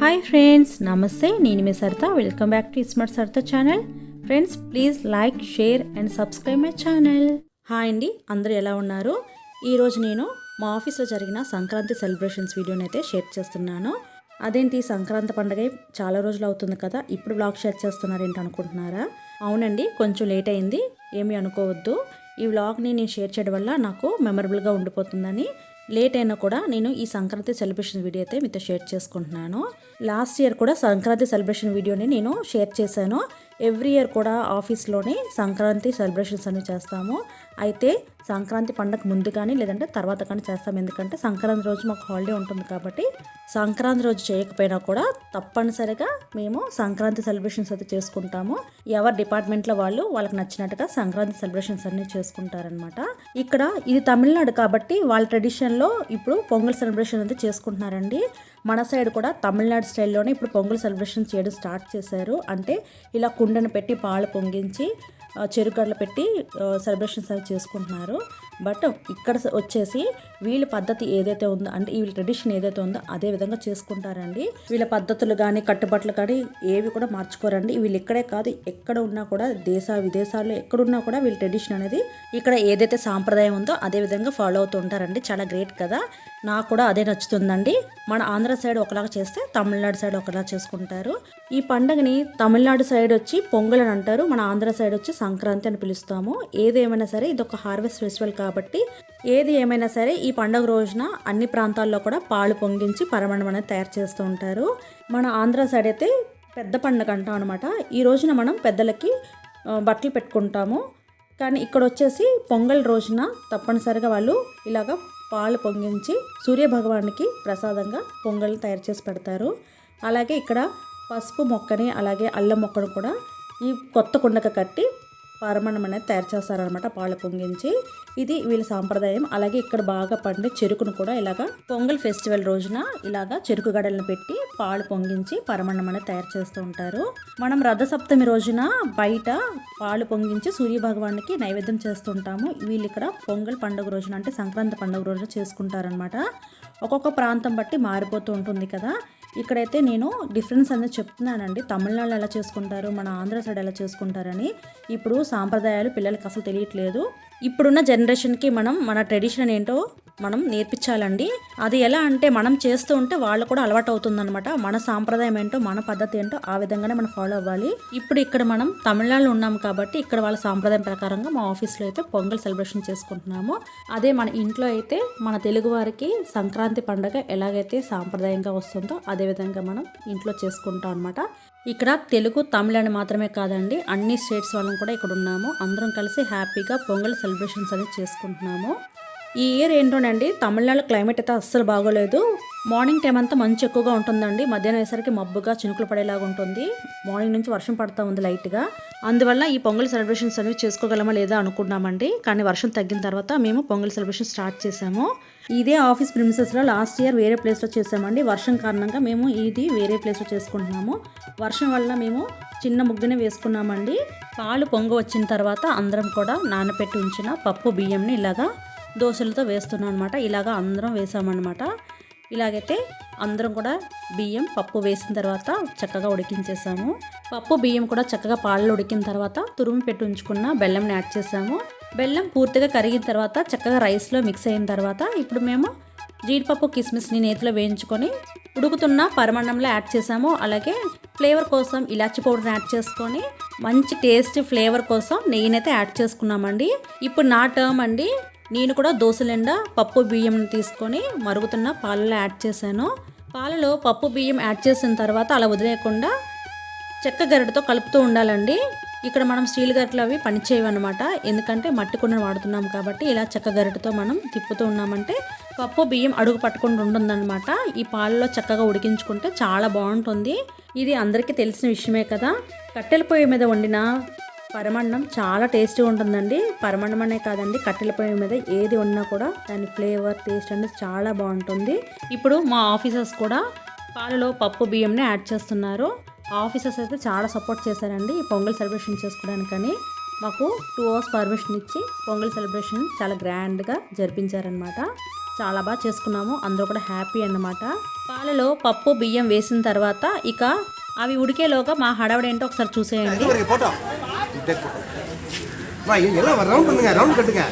Hi friends నమస్తే నేను మీ Sarita. Welcome back to smart Sarita channel friends please like share and subscribe my channel hi అండి అందరూ ఎలా ఉన్నారు? ఈరోజు నేను మా ఆఫీస్లో జరిగిన సంక్రాంతి సెలబ్రేషన్స్ వీడియోని అయితే షేర్ చేస్తున్నాను. అదేంటి? సంక్రాంతి పండుగ చాలా రోజులు అవుతుంది కదా ఇప్పుడు బ్లాగ్ షేర్ చేస్తున్నారేంటి అనుకుంటున్నారా? అవునండి కొంచెం లేట్ అయింది ఏమీ అనుకోవద్దు. ఈ వ్లాగ్ని నేను షేర్ చేయడం వల్ల నాకు మెమరబుల్గా ఉండిపోతుందని లేట్ అయినా కూడా నేను ఈ సంక్రాంతి సెలబ్రేషన్ వీడియో అయితే మీతో షేర్ చేసుకుంటున్నాను. లాస్ట్ ఇయర్ కూడా సంక్రాంతి సెలబ్రేషన్ వీడియోని నేను షేర్ చేశాను. ఎవ్రీ ఇయర్ కూడా ఆఫీస్లోనే సంక్రాంతి సెలబ్రేషన్స్ అనేవి చేస్తాము. అయితే సంక్రాంతి పండగ ముందు కానీ లేదంటే తర్వాత కానీ చేస్తాం. ఎందుకంటే సంక్రాంతి రోజు మాకు హాలిడే ఉంటుంది కాబట్టి సంక్రాంతి రోజు చేయకపోయినా కూడా తప్పనిసరిగా మేము సంక్రాంతి సెలబ్రేషన్స్ అయితే చేసుకుంటాము. ఎవరి డిపార్ట్మెంట్లో వాళ్ళు వాళ్ళకి నచ్చినట్టుగా సంక్రాంతి సెలబ్రేషన్స్ అన్నీ చేసుకుంటారనమాట ఇక్కడ ఇది తమిళనాడు కాబట్టి వాళ్ళ ట్రెడిషన్లో ఇప్పుడు పొంగల్ సెలబ్రేషన్ అయితే చేసుకుంటున్నారండి. మన సైడ్ కూడా తమిళనాడు స్టైల్లోనే ఇప్పుడు పొంగల్ సెలబ్రేషన్ చేయడం స్టార్ట్ చేశారు. అంటే ఇలా కుండను పెట్టి పాలు పొంగించి ఆ, పెట్టి సెలబ్రేషన్స్ అవి చేసుకుంటున్నారు. బట్ ఇక్కడ స- వచ్చేసి వీళ్ళ పద్ధతి ఏదైతే ఉందో అంటే వీళ్ళ ట్రెడిషన్ ఏదైతే ఉందో అదే విధంగా చేసుకుంటారండి. వీళ్ళ పద్ధతులు కానీ కట్టుబాట్లు కానీ ఏవి కూడా మార్చుకోరండి. వీళ్ళు ఇక్కడే కాదు ఎక్కడ ఉన్నా కూడా దేశ విదేశాల్లో ఎక్కడున్నా కూడా వీళ్ళ ట్రెడిషన్ అనేది ఇక్కడ ఏదైతే సాంప్రదాయం ఉందో అదే విధంగా ఫాలో అవుతూ ఉంటారండి. చాలా గ్రేట్ కదా. నాకు కూడా అదే నచ్చుతుందండి. మన ఆంధ్ర సైడ్ ఒకలాగా చేస్తే తమిళనాడు సైడ్ ఒకలా చేసుకుంటారు. ఈ పండగని తమిళనాడు సైడ్ వచ్చి పొంగల్ అని అంటారు. మన ఆంధ్ర సైడ్ వచ్చి సంక్రాంతి అని పిలుస్తాము. ఏది ఏమైనా సరే ఇది ఒక హార్వెస్ట్ ఫెస్టివల్ కాబట్టి కాబట్టి ఏది ఏమైనా సరే ఈ పండగ రోజున అన్ని ప్రాంతాల్లో కూడా పాలు పొంగించి పరమణం అనేది తయారు చేస్తూ ఉంటారు. మన ఆంధ్ర సైడ్ అయితే పెద్ద పండగ అంటాం అనమాట ఈ రోజున మనం పెద్దలకి బట్టలు పెట్టుకుంటాము. కానీ ఇక్కడ వచ్చేసి పొంగల్ రోజున తప్పనిసరిగా వాళ్ళు ఇలాగ పాలు పొంగించి సూర్య భగవానికి ప్రసాదంగా పొంగల్ తయారు చేసి పెడతారు. అలాగే ఇక్కడ పసుపు మొక్కని అలాగే అల్లం మొక్కను కూడా ఈ కొత్త కుండక కట్టి పరమణం అనేది తయారు చేస్తారనమాట పాలు పొంగించి. ఇది వీళ్ళ సాంప్రదాయం. అలాగే ఇక్కడ బాగా పండే చెరుకును కూడా ఇలాగా పొంగల్ ఫెస్టివల్ రోజున ఇలాగా చెరుకు గడలను పెట్టి పాలు పొంగించి పరమణం అనేది తయారు చేస్తూ ఉంటారు. మనం రథసప్తమి రోజున బయట పాలు పొంగించి సూర్య భగవానికి నైవేద్యం చేస్తుంటాము వీళ్ళు ఇక్కడ పొంగల్ పండుగ రోజున అంటే సంక్రాంతి పండుగ రోజున చేసుకుంటారనమాట ఒక్కొక్క ప్రాంతం బట్టి మారిపోతూ ఉంటుంది కదా. ఇక్కడైతే నేను డిఫరెన్స్ అనేది చెప్తున్నానండి. తమిళనాడు ఎలా చేసుకుంటారు మన ఆంధ్ర సైడ్ ఎలా చేసుకుంటారని. ఇప్పుడు సాంప్రదాయాలు పిల్లలకి అసలు తెలియట్లేదు. ఇప్పుడున్న జనరేషన్కి మనం మన ట్రెడిషన్ ఏంటో మనం నేర్పించాలండి. అది ఎలా అంటే మనం చేస్తూ ఉంటే వాళ్ళు కూడా అలవాటు అవుతుందన్నమాట మన సాంప్రదాయం ఏంటో మన పద్ధతి ఏంటో ఆ విధంగానే మనం ఫాలో అవ్వాలి. ఇప్పుడు ఇక్కడ మనం తమిళనాడులో ఉన్నాం కాబట్టి ఇక్కడ వాళ్ళ సాంప్రదాయం ప్రకారంగా మా ఆఫీస్లో అయితే పొంగల్ సెలబ్రేషన్ చేసుకుంటున్నాము. అదే మన ఇంట్లో అయితే మన తెలుగు వారికి సంక్రాంతి పండుగ ఎలాగైతే సాంప్రదాయంగా వస్తుందో అదే విధంగా మనం ఇంట్లో చేసుకుంటాం అనమాట ఇక్కడ తెలుగు తమిళని మాత్రమే కాదండి అన్ని స్టేట్స్ వాళ్ళం కూడా ఇక్కడ ఉన్నాము. అందరం కలిసి హ్యాపీగా పొంగల్ సెలబ్రేషన్స్ అనేది చేసుకుంటున్నాము. ఈ ఇయర్ ఏంటోనండి తమిళనాడు క్లైమేట్ అయితే అస్సలు బాగోలేదు. మార్నింగ్ టైం అంతా మంచి ఎక్కువగా ఉంటుందండి. మధ్యాహ్నం అయ్యేసరికి మబ్బుగా చినుకులు పడేలాగా ఉంటుంది. మార్నింగ్ నుంచి వర్షం పడతా ఉంది లైట్గా అందువల్ల ఈ పొంగల్ సెలబ్రేషన్స్ అనేవి చేసుకోగలమా లేదా అనుకున్నామండి. కానీ వర్షం తగ్గిన తర్వాత మేము పొంగల్ సెలబ్రేషన్ స్టార్ట్ చేసాము ఇదే ఆఫీస్ ప్రిమిసెస్లో లాస్ట్ ఇయర్ వేరే ప్లేస్లో చేసామండి వర్షం కారణంగా మేము ఇది వేరే ప్లేస్లో చేసుకుంటున్నాము. వర్షం వల్ల మేము చిన్న ముగ్గునే వేసుకున్నామండి. పాలు పొంగ వచ్చిన తర్వాత అందరం కూడా నానబెట్టి ఉంచిన పప్పు బియ్యంని ఇలాగా దోశలతో వేస్తున్నాం అనమాట ఇలాగా అందరం వేసామన్నమాట. ఇలాగైతే అందరం కూడా బియ్యం పప్పు వేసిన తర్వాత చక్కగా ఉడికించేసాము. పప్పు బియ్యం కూడా చక్కగా పాలలో ఉడికిన తర్వాత తురుము పెట్టి ఉంచుకున్న బెల్లంని యాడ్ చేసాము. బెల్లం పూర్తిగా కరిగిన తర్వాత చక్కగా రైస్లో మిక్స్ అయిన తర్వాత ఇప్పుడు మేము జీడిపప్పు కిస్మిస్ని నేతిలో వేయించుకొని ఉడుకుతున్న పరమాణంలో యాడ్ చేసాము. అలాగే ఫ్లేవర్ కోసం ఇలాచి పౌడర్ని యాడ్ చేసుకొని మంచి టేస్ట్ ఫ్లేవర్ కోసం నెయ్యినైతే యాడ్ చేసుకున్నామండి. ఇప్పుడు నా టర్మ్ అండి. నేను కూడా దోశలెండా పప్పు బియ్యం తీసుకొని మరుగుతున్న పాలలో యాడ్ చేశాను. పాలలో పప్పు బియ్యం యాడ్ చేసిన తర్వాత అలా వదిలేయకుండా చెక్క గరిటతో కలుపుతూ ఉండాలండి. ఇక్కడ మనం స్టీల్ గరిటలు అవి పనిచేయవన్నమాట ఎందుకంటే మట్టి కుండను వాడుతున్నాం కాబట్టి ఇలా చెక్క గరిటతో మనం తిప్పుతూ ఉన్నామంటే పప్పు బియ్యం అడుగు పట్టకుండా ఉంటుందన్నమాట ఈ పాలలో చక్కగా ఉడికించుకుంటే చాలా బాగుంటుంది. ఇది అందరికీ తెలిసిన విషయమే కదా. కట్టెల పొయ్యి మీద వండిన పరమన్నం చాలా టేస్టీగా ఉంటుందండి. పరమన్నం అనే కాదండి కట్టెల పొయ్యి మీద ఏది ఉన్నా కూడా దాని ఫ్లేవర్ టేస్ట్ అనేది చాలా బాగుంటుంది. ఇప్పుడు మా ఆఫీసర్స్ కూడా పాలలో పప్పు బియ్యంని యాడ్ చేస్తున్నారు. ఆఫీసర్స్ అయితే చాలా సపోర్ట్ చేశారండి ఈ పొంగల్ సెలబ్రేషన్ చేసుకోవడానికని. మాకు టూ అవర్స్ పర్మిషన్ ఇచ్చి పొంగల్ సెలబ్రేషన్ చాలా గ్రాండ్గా జరిపించారనమాట చాలా బాగా చేసుకున్నాము అందరూ కూడా హ్యాపీ అన్నమాట. పాలలో పప్పు బియ్యం వేసిన తర్వాత ఇక అవి ఉడికేలోగా మా హడావిడి ఏంటో ఒకసారి చూసేయండి. அம்மா எல்லாம் ரவுண்ட் பண்ணுங்க ரவுண்ட் கட்டுங்க.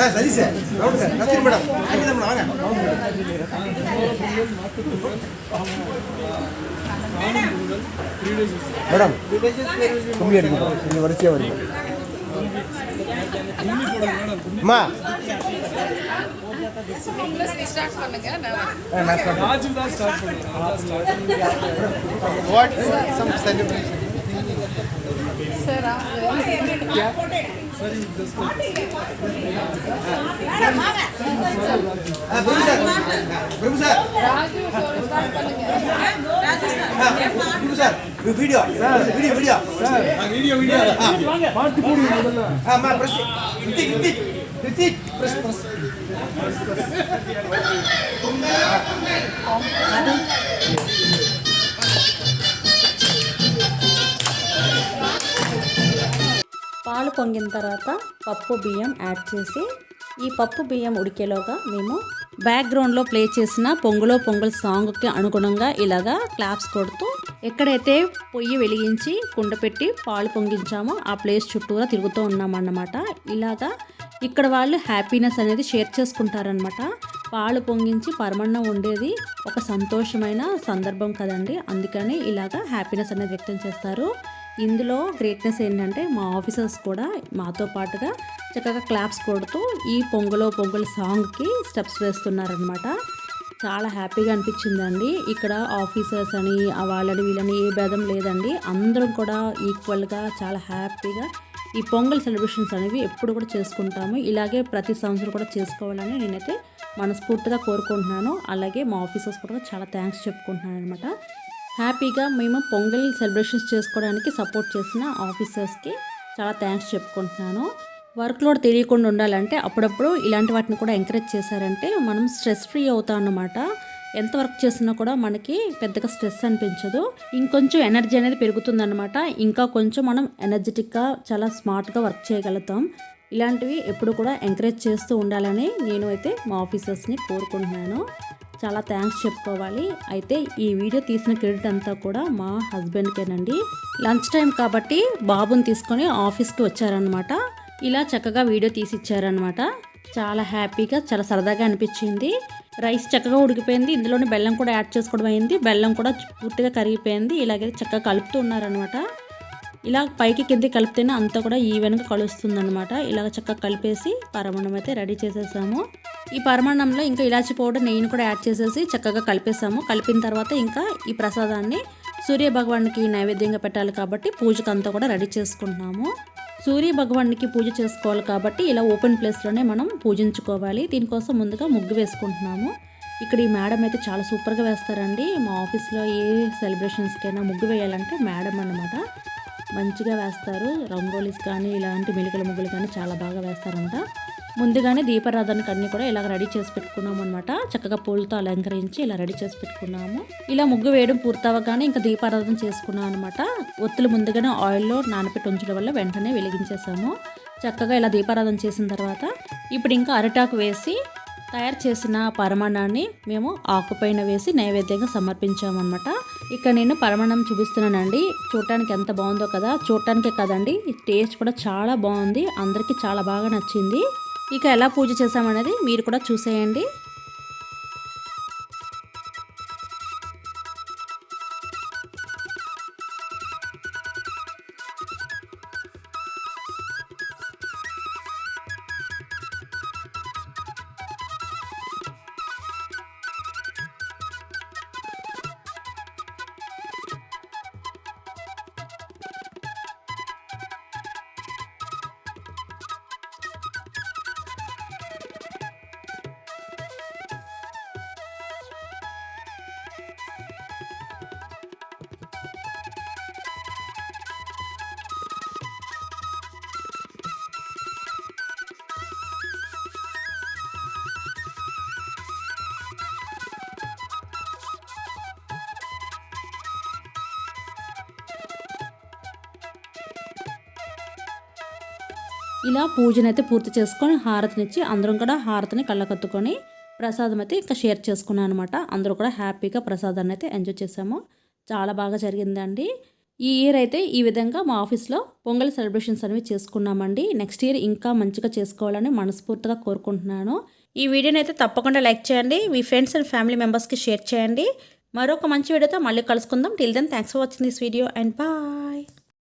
ஆ சரி சார் ரவுண்ட் கத்திரி மேடம் அங்கே வாங்க. மேடம் கம்மி அடிக்கணும் கொஞ்சம் வரிசையாக வருங்க அம்மா. What? Some celebration? Video video video video video பாட்டு போடு ஆமா press Hrithik Hrithik Hrithik press press press press పాలు పొంగిన తర్వాత పప్పు బియ్యం యాడ్ చేసి ఈ పప్పు బియ్యం ఉడికేలోగా మేము బ్యాక్గ్రౌండ్లో ప్లే చేసిన పొంగులో పొంగుల్ సాంగ్కి అనుగుణంగా ఇలాగా క్లాప్స్ కొడుతూ ఎక్కడైతే పొయ్యి వెలిగించి కుండ పెట్టి పాలు పొంగించామో ఆ ప్లేస్ చుట్టూరా తిరుగుతూ ఉన్నామన్నమాట. ఇలాగా ఇక్కడ వాళ్ళు హ్యాపీనెస్ అనేది షేర్ చేసుకుంటారనమాట పాలు పొంగించి పరమన్నం ఉండేది ఒక సంతోషమైన సందర్భం కదండి. అందుకని ఇలాగా హ్యాపీనెస్ అనేది వ్యక్తం చేస్తారు. ఇందులో గ్రేట్నెస్ ఏంటంటే మా ఆఫీసర్స్ కూడా మాతో పాటుగా చక్కగా క్లాప్స్ కొడుతూ ఈ పొంగలో పొంగల్ సాంగ్కి స్టెప్స్ వేస్తున్నారనమాట చాలా హ్యాపీగా అనిపించిందండి. ఇక్కడ ఆఫీసర్స్ అని వాళ్ళని వీళ్ళని ఏ భేదం లేదండి. అందరం కూడా ఈక్వల్గా చాలా హ్యాపీగా ఈ పొంగల్ సెలబ్రేషన్స్ అనేవి ఎప్పుడు కూడా చేసుకుంటాము. ఇలాగే ప్రతి సంవత్సరం కూడా చేసుకోవాలని నేనైతే మనస్ఫూర్తిగా కోరుకుంటున్నాను. అలాగే మా ఆఫీసర్స్ కూడా చాలా థ్యాంక్స్ చెప్పుకుంటున్నాను అనమాట హ్యాపీగా మేము పొంగల్ సెలబ్రేషన్స్ చేసుకోవడానికి సపోర్ట్ చేసిన ఆఫీసర్స్కి చాలా థ్యాంక్స్ చెప్పుకుంటున్నాను. వర్క్లోడ్ తెలియకుండా ఉండాలంటే అప్పుడప్పుడు ఇలాంటి వాటిని కూడా ఎంకరేజ్ చేశారంటే మనం స్ట్రెస్ ఫ్రీ అవుతాం అన్నమాట. ఎంత వర్క్ చేసినా కూడా మనకి పెద్దగా స్ట్రెస్ అనిపించదు. ఇంకొంచెం ఎనర్జీ అనేది పెరుగుతుందన్నమాట. ఇంకా కొంచెం మనం ఎనర్జెటిక్గా చాలా స్మార్ట్గా వర్క్ చేయగలుగుతాం. ఇలాంటివి ఎప్పుడు కూడా ఎంకరేజ్ చేస్తూ ఉండాలని నేను అయితే మా ఆఫీసర్స్ని కోరుకుంటున్నాను. చాలా థ్యాంక్స్ చెప్పుకోవాలి. అయితే ఈ వీడియో తీసిన క్రెడిట్ అంతా కూడా మా హస్బెండ్కేనండి లంచ్ టైం కాబట్టి బాబుని తీసుకొని ఆఫీస్కి వచ్చారనమాట ఇలా చక్కగా వీడియో తీసి ఇచ్చారనమాట చాలా హ్యాపీగా చాలా సరదాగా అనిపించింది. రైస్ చక్కగా ఉడికిపోయింది. ఇందులోనే బెల్లం కూడా యాడ్ చేసుకోవడం అయింది. బెల్లం కూడా పూర్తిగా కరిగిపోయింది. ఇలాగే చక్కగా కలుపుతూ ఉన్నారనమాట ఇలా పైకి కింద కలిపితేనే అంతా కూడా ఈవెన్గా కలుస్తుంది అనమాట ఇలాగ చక్కగా కలిపేసి పరమాన్నం అయితే రెడీ చేసేసాము. ఈ పరమాన్నంలో ఇంకా ఇలాచి పౌడర్ నెయ్యిని కూడా యాడ్ చేసేసి చక్కగా కలిపేసాము. కలిపిన తర్వాత ఇంకా ఈ ప్రసాదాన్ని సూర్య భగవాన్కి నైవేద్యంగా పెట్టాలి కాబట్టి పూజకు అంతా కూడా రెడీ చేసుకుంటున్నాము. సూర్య భగవానికి పూజ చేసుకోవాలి కాబట్టి ఇలా ఓపెన్ ప్లేస్లోనే మనం పూజించుకోవాలి. దీనికోసం ముందుగా ముగ్గు వేసుకుంటున్నాము. ఇక్కడ ఈ మేడం అయితే చాలా సూపర్గా వేస్తారండి. మా ఆఫీస్లో ఏ సెలబ్రేషన్స్కైనా ముగ్గు వేయాలంటే మేడం అన్నమాట. మంచిగా వేస్తారు. రంగోలీస్ కానీ ఇలాంటి మెలికల ముగ్గులు కానీ చాలా బాగా వేస్తారంట. ముందుగానే దీపారాధనకి అన్ని కూడా ఇలా రెడీ చేసి పెట్టుకున్నాము అనమాట చక్కగా పూలతో అలంకరించి ఇలా రెడీ చేసి పెట్టుకున్నాము. ఇలా ముగ్గు వేయడం పూర్తవగానే ఇంకా దీపారాధన చేసుకున్నాం అనమాట ఒత్తులు ముందుగానే ఆయిల్లో నానపెట్టి ఉంచడం వల్ల వెంటనే వెలిగించేసాము. చక్కగా ఇలా దీపారాధన చేసిన తర్వాత ఇప్పుడు ఇంకా అరిటాకు వేసి తయారు చేసిన పరమాణాన్ని మేము ఆకుపైన వేసి నైవేద్యంగా సమర్పించామన్నమాట. ఇక్కడ నేను పరమాణం చూపిస్తున్నానండి. చూడటానికి ఎంత బాగుందో కదా. చూడటానికే కదండి టేస్ట్ కూడా చాలా బాగుంది. అందరికీ చాలా బాగా నచ్చింది. ఇక ఎలా పూజ చేసామనేది మీరు కూడా చూసేయండి. ఇలా పూజనైతే పూర్తి చేసుకొని హారతినిచ్చి అందరం కూడా హారతిని కళ్ళకత్తుకొని ప్రసాదం అయితే ఇంకా షేర్ చేసుకున్నాను అనమాట అందరూ కూడా హ్యాపీగా ప్రసాదాన్ని అయితే ఎంజాయ్ చేసాము చాలా బాగా జరిగిందండి. ఈ ఇయర్ అయితే ఈ విధంగా మా ఆఫీస్లో పొంగల్ సెలబ్రేషన్స్ అనేవి చేసుకున్నామండి. నెక్స్ట్ ఇయర్ ఇంకా మంచిగా చేసుకోవాలని మనస్ఫూర్తిగా కోరుకుంటున్నాను. ఈ వీడియోని అయితే తప్పకుండా లైక్ చేయండి. మీ ఫ్రెండ్స్ అండ్ ఫ్యామిలీ మెంబర్స్కి షేర్ చేయండి. మరొక మంచి వీడియోతో మళ్ళీ కలుసుకుందాం. Till then thanks for watching this video and bye